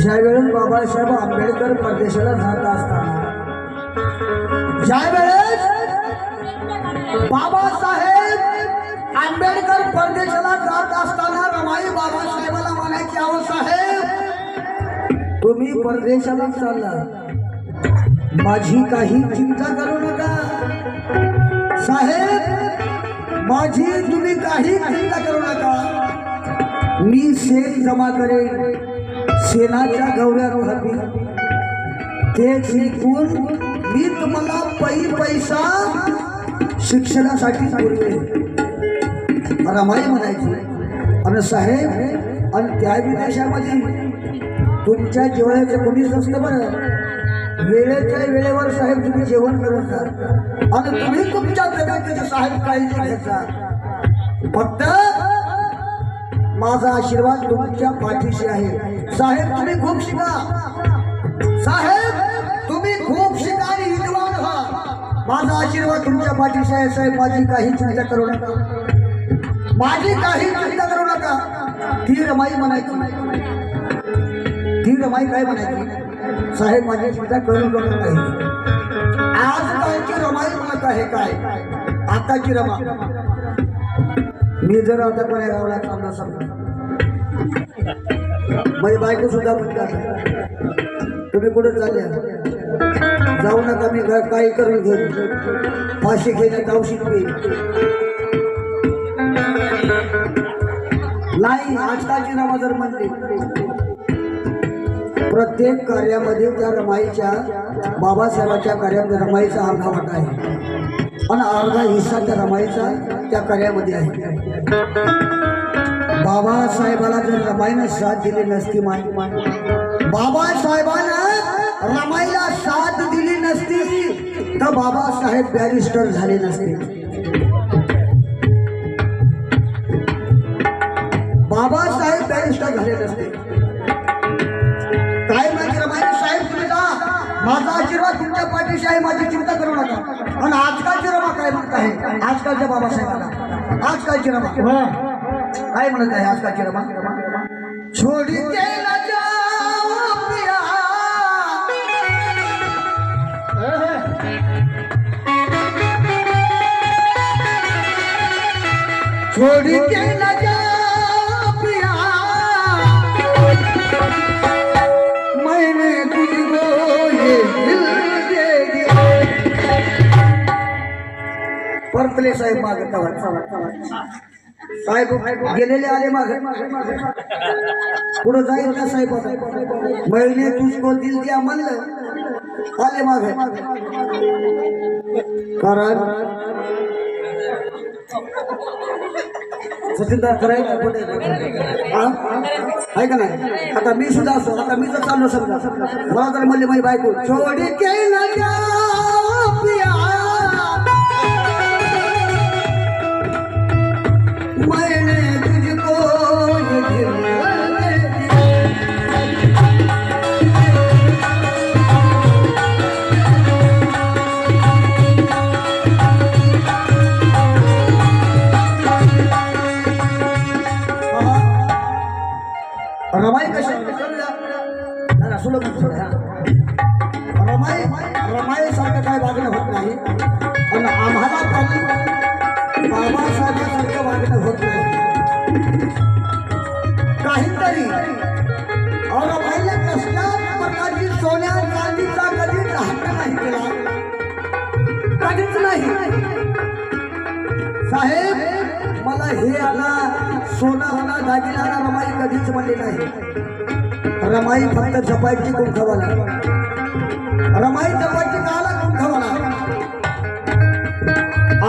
ज्यावेळेस बाबासाहेब आंबेडकर परदेशाला जात असताना ज्या वेळेस बाबासाहेब आंबेडकर परदेशाला जात असताना रमाई बाबासाहेबाला म्हणायची अहो साहेब तुम्ही परदेशाला चालला. माझी काही चिंता करू नका. साहेब माझी तुम्ही काही चिंता करू नका. मी शेण जमा करेन. शेणाच्या गवऱ्या रोहती ते जिंकून मी तुम्हाला पै पैसा शिक्षणासाठी पुरवेन. रमाई म्हणायची. आणि साहेब आणि त्या विदेशामध्ये तुमच्या जेवणाचं कोणीच नसतं बरं. वेळेच्या वेळेवर साहेब तुम्ही जेवण करून जा. आणि तुम्ही तुमच्या त्याचं साहेब काळजी घ्यायचा फक्त माझा आशीर्वाद तुमच्या पाठीशी आहे. साहेब तुम्ही खूप शिका. साहेब तुम्ही खूप शिका आणि विद्वान व्हा. माझा आशीर्वाद तुमच्या पाठीशी आहे साहेब. माझी काही चिंता करू नका. माझी काही चिंता करू नका. ती रमाई म्हणायची. ती रमाई काय म्हणायची? साहेब माझी चिंता करू नका नाही आज कालची रमाई म्हणत आहे काय? आताची रमा. मी जर आता कोण्या गावला चालला समजा माझी बायको सुद्धा म्हणतात तुम्ही कुठे चालल्या? जाऊ नका मी काय काही करून घेऊ. फाशी घेण्यात औषध घेईन नाही आजकालची रमा जर म्हणते प्रत्येक कार्यामध्ये त्या रमाईच्या बाबासाहेबाच्या कार्यामध्ये रमाईचा अर्धा वाटा आहे. आणि अर्धा हिस्सा त्या रमाईचा त्या कार्यामध्ये आहे. बाबासाहेबाला जर रमाईनं साथ दिली नसती माय बाबासाहेबानं रमाईला साथ दिली नसती तर बाबासाहेब बॅरिस्टर झाले नसते. बाबासाहेब बॅरिस्टर झाले नसते. काय माहिती रमाई साहेब तुम्ही जा. माझा आशीर्वाद तुमच्या पाठीशी आहे माझी चिंता करू नका. आणि आजकालची रमा काय म्हणत आहे? आजकालच्या बाबासाहेबाला. आजकालची रमा. काय म्हणत आहे आजकालची रमा छोडी के छोड़ी के न जाओ पिया मैंने तुझको ये दिल दे दिया. परतले साहेब साहेब गेलेले आले मागे. पुढे जाईल का साहेब महिने मैंने तुझको दिल दिया म्हणलं आले मागे. कारण सचिनदा करायला कुठे हा? आहे का नाही? आता मी सुद्धा असो आता मी जर चाललो समजा. मला तर म्हणले माझी बायको छोडी के कधीच नाही. साहेब मला हे आला सोना होणार दागिना रमाई कधीच म्हणले नाही. रमाई फक्त जपायची कुंखवाला रमाई जपायची काला गुंठवाला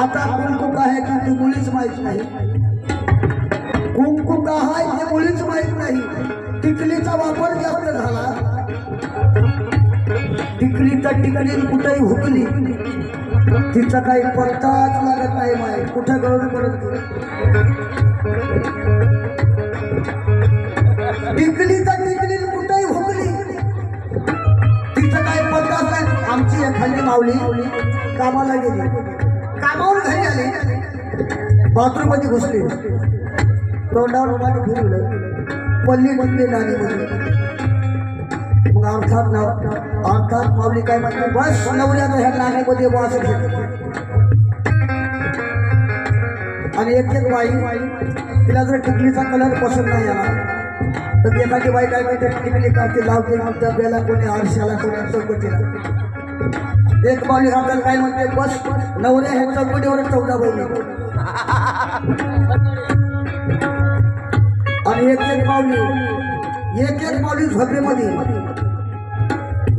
आता कुंकू काय आहे की ती मुलीच माहीत नाही. कुंकू का आहे ते मुलीच माहीत नाही. टिकलीचा वापर जास्त झाला. टिकली तर टिकली कुठेही हुकली. तिचा काही पत्ताच लागत नाही माय. कुठे गळून पडत टिकली तर टिकली कुठेही हुकली. तिचं काही पत्ताच नाही. आमची एखादी माऊली कामाला गेली. कामावर घरी आली. बाथरूममध्ये घुसली. तोंडावर रुमाने फिरवलं. पल्ली म्हणली नाणी म्हणून. मग अर्थात नाव अर्थात पावली काय म्हणते बस. नवऱ्यानं ह्या नाण्यामध्ये वास आणि एक एक बाई तिला जर टिकलीचा कलर पसंत नाही आला तर एखादी बाई काय म्हणते टिकली काढते लावते मग बेला कोणी आरशाला कोणी चौकटीला. एक बाई हाताला काय म्हणते? बस. नवऱ्या हे चौकटीवर चौदा बहिणी आणि एक एक पावली एक एक पावली झोपेमध्ये.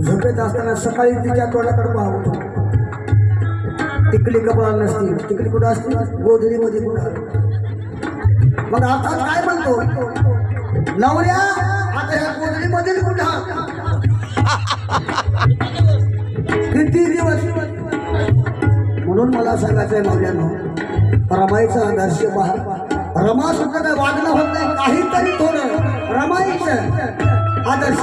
झोपेत असताना सकाळी तिच्या तोंडाकडे पाहतो तिकडी कपाळ नसती. टिकली कुठं असते? गोधडीमध्ये कुठं? मग आता काय म्हणतो? नवऱ्या आता ह्या गोधडीमध्ये कुठं? किती दिवस? म्हणून मला सांगायचं आहे नवऱ्यानं रमाईचा आदर्श पहा. रमा सुद्धा काय वागणं होत नाही काहीतरी थोडं रमाईचं आदर्श.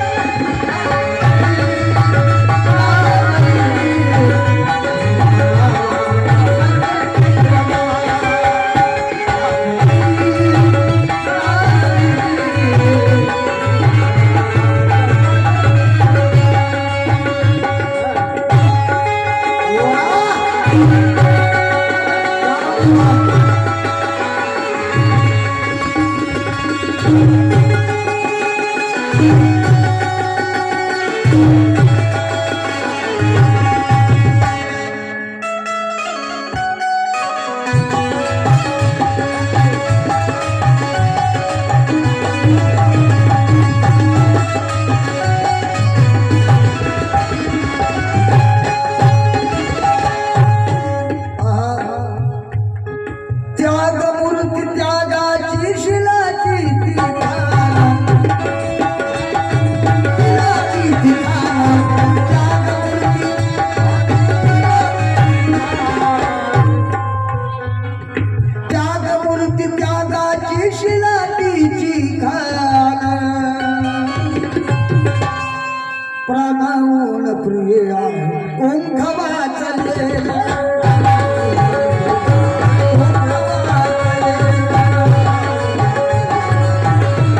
প্রিয়া